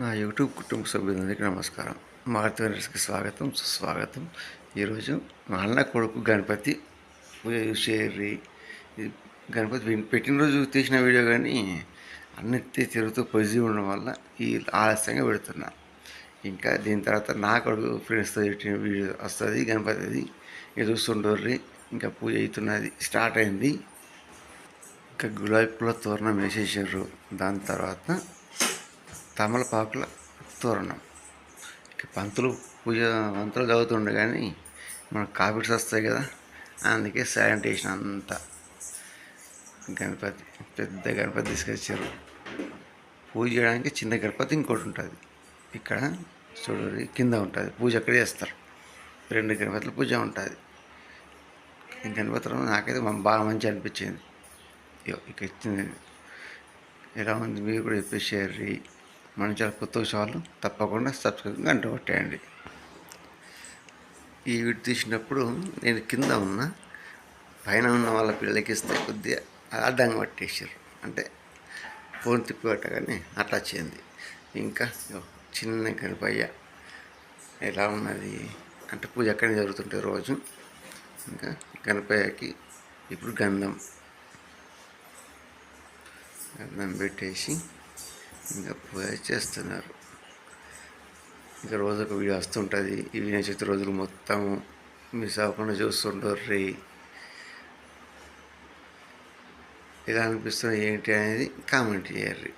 నా యూట్యూబ్ కుటుంబ సభ్యులందరికీ నమస్కారం. మార్తవనర్స్కి స్వాగతం సుస్వాగతం. ఈరోజు మా అన్న కొడుకు గణపతి పూజ గణపతి పెట్టిన పెట్టినరోజు తీసిన వీడియో కానీ అన్నిటి తిరుగుతూ పొజిటివ్ ఉండడం వల్ల ఈ ఆలస్యంగా పెడుతున్నా. ఇంకా దీని తర్వాత నా కొడుకు ఫ్రెండ్స్తో పెట్టిన వీడియో వస్తుంది గణపతిది. అది చూస్తుండ్రి ఇంకా పూజ అవుతున్నది స్టార్ట్ అయింది. ఇంకా గులాబీ పూల తోరణం వేసేసారు. దాని తర్వాత తమలపాకుల తోరణం. ఇక పంతులు పూజ పంతులు చదువుతుండే కానీ మనకు కాఫీస్ వస్తాయి కదా అందుకే శానిటేషన్ అంతా గణపతి పెద్ద గణపతి తీసుకొచ్చారు. పూజ చేయడానికి చిన్న గణపతి ఇంకోటి ఉంటుంది. ఇక్కడ చూడండి కింద ఉంటుంది. పూజ అక్కడే చేస్తారు. రెండు గణపతుల పూజ ఉంటుంది. ఈ గణపతిలో నాకైతే బాగా మంచి అనిపించింది. ఇగో ఇక ఇచ్చింది ఎలా ఉంది మీరు కూడా చెప్పేసారు మన చాలా కొత్త విషయాలు తప్పకుండా సబ్స్క్రైబ్ గంట కొట్టేయండి ఈ వీడియో తీసినప్పుడు నేను కింద ఉన్న పైన ఉన్న వాళ్ళ పిల్లలకి ఇస్తే కొద్దిగా అడ్డంగా పట్టేసారు అంటే ఫోన్ తిప్పి పట్టగానే అట్లా చేయండి. ఇంకా చిన్న గణపయ్య ఎలా ఉన్నది? అంటే పూజ ఎక్కడ జరుగుతుంటే రోజు ఇంకా గణపయ్యకి ఇప్పుడు గంధం గంధం పెట్టేసి ఇంకా పూజ చేస్తున్నారు. ఇంకా రోజు ఒక వీడియో వస్తుంటుంది. ఈ వినాయక చవితి రోజులు మొత్తం మిస్ అవ్వకుండా చూస్తుంటారు రే. ఇలా అనిపిస్తుంది ఏంటి అనేది కామెంట్ చేయండి.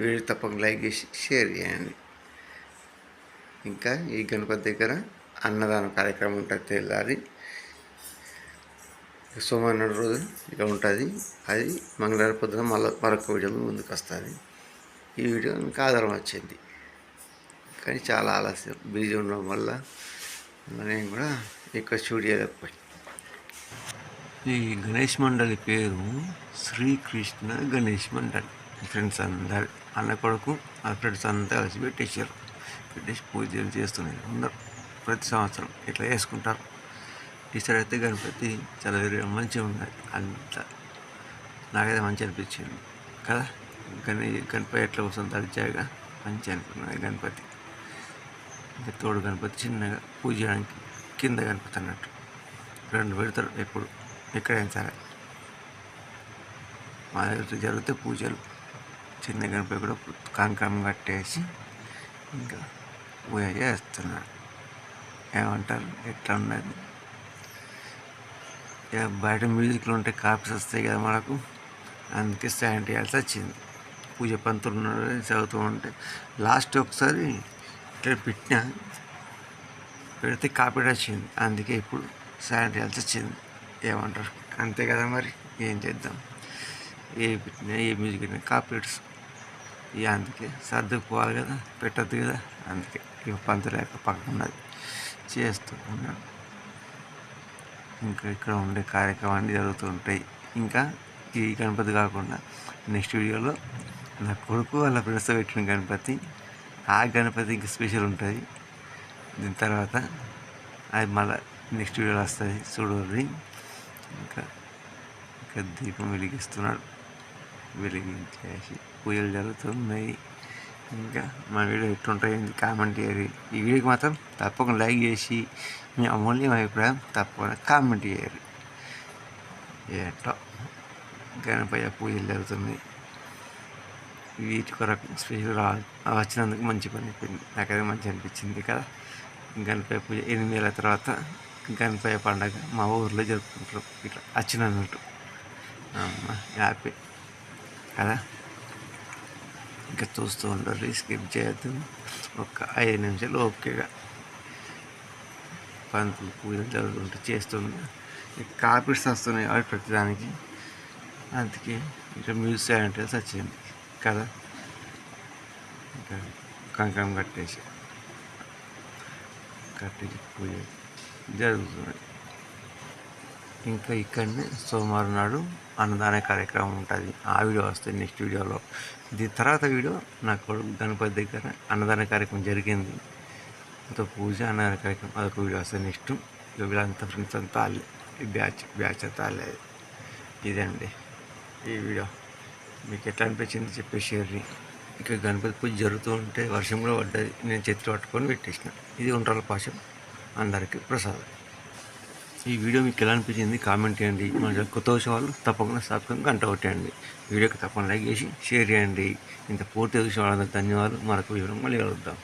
వీడియో తప్పక లైక్ చేసి షేర్ చేయండి. ఇంకా ఈ గణపతి దగ్గర అన్నదాన కార్యక్రమం ఉంటుంది తెల్లారి. సోమవారం రోజు ఇక ఉంటుంది. అది మంగళవారం పొద్దున మళ్ళీ మరొక వీడియో ముందుకు వస్తుంది. ఈ వీడియో ఇంకా ఆధారం వచ్చింది. కానీ చాలా ఆలస్యం. బిజీ ఉండడం వల్ల నేను కూడా ఎక్కువ స్టూడియోలోకి పోయి. ఈ గణేష్ మండలి పేరు శ్రీకృష్ణ గణేష్ మండలి. ఫ్రెండ్స్ అందరు అన్న కొడుకు ఆ ఫ్రెండ్స్ అంతా కలిసి పెట్టేశారు. పెట్టేసి పూజలు చేస్తున్నారు అందరు. ప్రతి సంవత్సరం ఇట్లా చేసుకుంటారు. ఈసారి అయితే గణపతి చాలా మంచిగా ఉన్నది అంత నాకైతే మంచి అనిపించింది. కదా? గణ గణపతి ఎట్లా వస్తుంది? తడిచాగా మంచి అనుకున్నది గణపతి. ఇంకా తోడు గణపతి చిన్నగా పూజ చేయడానికి కింద గణపతి అన్నట్టు. రెండు పెడతారు ఎప్పుడు ఎక్కడైనా సరే. మా దగ్గర జరిగితే పూజలు. చిన్న గణపతి కూడా కంకణం కట్టేసి ఇంకా పూజ చేస్తున్నారు. ఏమంటారు? ఎట్లా ఉన్నది? ఇక బయట మ్యూజిక్లో ఉంటే కాపీస్ వస్తాయి కదా మనకు. అందుకే స్టాండ్ చేయాల్సి వచ్చింది. పూజ పంతులు ఉన్నారు చదువుతూ ఉంటే లాస్ట్ ఒకసారి ఇట్లా పెట్టిన పెడితే కాపీడ్ వచ్చింది. అందుకే ఇప్పుడు స్టాండ్ వచ్చింది. ఏమంటారు? అంతే కదా మరి ఏం చేద్దాం? ఏ పెట్టినా ఏ మ్యూజిక్ పెట్టినా కాపీడ్స్ ఇక అందుకే సర్దుకుపోవాలి కదా పెట్టద్దు కదా. అందుకే ఇక పంతులు లేక పక్కన ఉన్నది. చేస్తూ ఉన్నాడు. ఇంకా ఇక్కడ ఉండే కార్యక్రమాన్ని జరుగుతూ ఉంటాయి. ఇంకా ఈ గణపతి కాకుండా నెక్స్ట్ వీడియోలో నా కొడుకు వాళ్ళ ఫ్రెండ్స్తో పెట్టిన గణపతి. ఆ గణపతి ఇంకా స్పెషల్ ఉంటుంది. దీని తర్వాత అది మళ్ళీ నెక్స్ట్ వీడియోలో వస్తుంది. చూడండి ఇంకా ఇంకా దీపం వెలిగిస్తున్నాడు. వెలిగించేసి పూజలు జరుగుతున్నాయి. ఇంకా మా వీడియో ఎట్లుంటాయి కామెంట్ చేయాలి ఈ వీడియోకి మాత్రం తప్పకుండా లైక్ చేసి మీ అమూల్యం అభిప్రాయం తప్పకుండా కామెంట్ చేయాలి ఏంటో గణపయ్య పూజలు జరుగుతున్నాయి. వీటి కొరకు స్పెషల్ వచ్చినందుకు మంచి పని అయిపోయింది. నాకైతే మంచి అనిపించింది కదా. గణపయ్య పూజ ఎనిమిది ఏళ్ళ తర్వాత గణపయ్య పండగ మా ఊర్లో జరుపుకుంటారు. ఇట్లా వచ్చినట్టు. అమ్మ హ్యాపీ కదా? ఇంకా చూస్తూ ఉండరు స్కిప్ చేయొద్దు. ఒక ఐదు నిమిషాలు ఓకేగా. పంతులు పూజలు జరుగుతుంటే చేస్తుండే కాపీస్ వస్తున్నాయి కాబట్టి ప్రతిదానికి అందుకే ఇంకా మ్యూజిక్ అంటే వచ్చింది కదా ఇంకా కంకణం కట్టేసి. కట్టేసి పూజ జరుగుతుంది. ఇంకా ఇక్కడనే సోమవారం నాడు అన్నదాన కార్యక్రమం ఉంటుంది. ఆ వీడియో వస్తుంది నెక్స్ట్ వీడియోలో. దీని తర్వాత వీడియో నా కొడుకు గణపతి దగ్గర అన్నదాన కార్యక్రమం జరిగింది. అంత పూజ అన్నదాన కార్యక్రమం అదొక వీడియో వస్తుంది నెక్స్ట్ వీళ్ళంతా ఫ్రెండ్స్ అంతా అల్లే. ఈ బ్యాచ్ బ్యాచ్ అంతా వాళ్ళే ఇదండి ఈ వీడియో. మీకు ఎట్లా అనిపించింది చెప్పేసి ఇక గణపతి పూజ జరుగుతూ ఉంటే వర్షం కూడా పడ్డది. నేను చేతులు పట్టుకొని పెట్టేసిన. ఇది ఉండ్రాల పాశం. అందరికీ ప్రసాదం. ఈ వీడియో మీకు ఎలా అనిపించింది? కామెంట్ చేయండి. మన కొత్త వచ్చే వాళ్ళు తప్పకుండా సబ్స్క్రైబ్ గంట కొట్టేయండి. వీడియోకి తప్పకుండా లైక్ చేసి షేర్ చేయండి. ఇంత పూర్తి చూసిన వాళ్ళందరికీ ధన్యవాదాలు. మరొక వివరం మళ్ళీ కలుద్దాం.